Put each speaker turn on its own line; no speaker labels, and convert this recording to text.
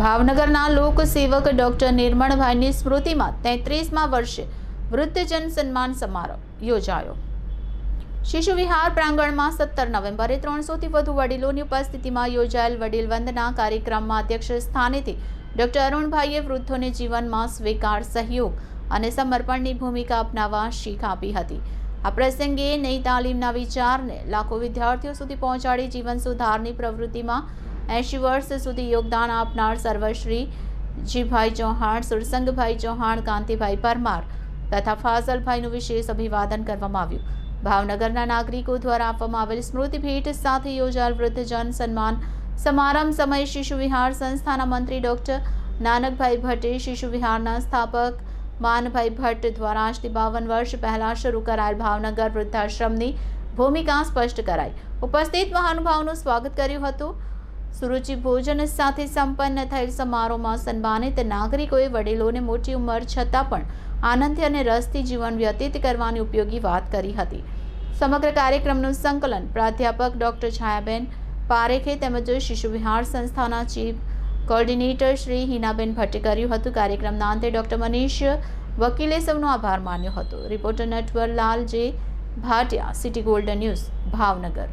ભાવનગરના લોકસેવક ડોક્ટર નિર્મળભાઈની સ્મૃતિમાં તેત્રીસમા વર્ષે વૃદ્ધજન સન્માન સમારોહ યોજાયો. શિશુ વિહાર પ્રાંગણમાં સત્તર નવેમ્બરે ત્રણસોથી વધુ વડીલોની ઉપસ્થિતિમાં યોજાયેલ વડીલ વંદના કાર્યક્રમમાં અધ્યક્ષ સ્થાનેથી ડોક્ટર અરુણભાઈએ વૃદ્ધોને જીવનમાં સ્વીકાર, સહયોગ અને સમર્પણની ભૂમિકા અપનાવવા શીખ આપી હતી. આ પ્રસંગે નઈ તાલીમના વિચારને લાખો વિદ્યાર્થીઓ સુધી પહોંચાડી જીવન સુધારની પ્રવૃત્તિમાં એંશી વર્ષ સુધી યોગદાન આપનાર સર્વશ્રી જીભાઈ ચૌહાણ, સુરસંગભાઈ ચૌહાણ, કાંતિભાઈ પરમાર તથા ફાઝલભાઈનું વિશેષ અભિવાદન કરવામાં આવ્યું. ભાવનગરના નાગરિકો દ્વારા આપવામાં આવેલ સ્મૃતિ ભેટ સાથે યોજાયેલ વૃદ્ધજન સન્માન સમારંભ સમયે શિશુ વિહાર સંસ્થાના મંત્રી ડોક્ટર નાનકભાઈ ભટ્ટે શિશુ વિહારના સ્થાપક માનભાઈ ભટ્ટ દ્વારા આજથી બાવન વર્ષ પહેલાં શરૂ કરાયેલ ભાવનગર વૃદ્ધાશ્રમની ભૂમિકા સ્પષ્ટ કરાઈ. ઉપસ્થિત મહાનુભાવનું સ્વાગત કર્યું હતું. સુરુચિ ભોજન સાથે સંપન્ન થયેલ સમારોહમાં સન્માનિત નાગરિકોએ વડીલોને મોટી ઉંમર છતાં પણ આનંદથી અને રસથી જીવન વ્યતીત કરવાની ઉપયોગી વાત કરી હતી. સમગ્ર કાર્યક્રમનું સંકલન પ્રાધ્યાપક ડોક્ટર છાયાબેન પારેખે તેમજ શિશુ વિહાર સંસ્થાના ચીફ કોર્ડિનેટર શ્રી હિનાબેન ભટ્ટે કર્યું હતું. કાર્યક્રમના અંતે ડોક્ટર મનીષ વકીલે સૌનો આભાર માન્યો હતો. Reporter Natwar Lal J, Bhatia, city golden news, Bhavnagar.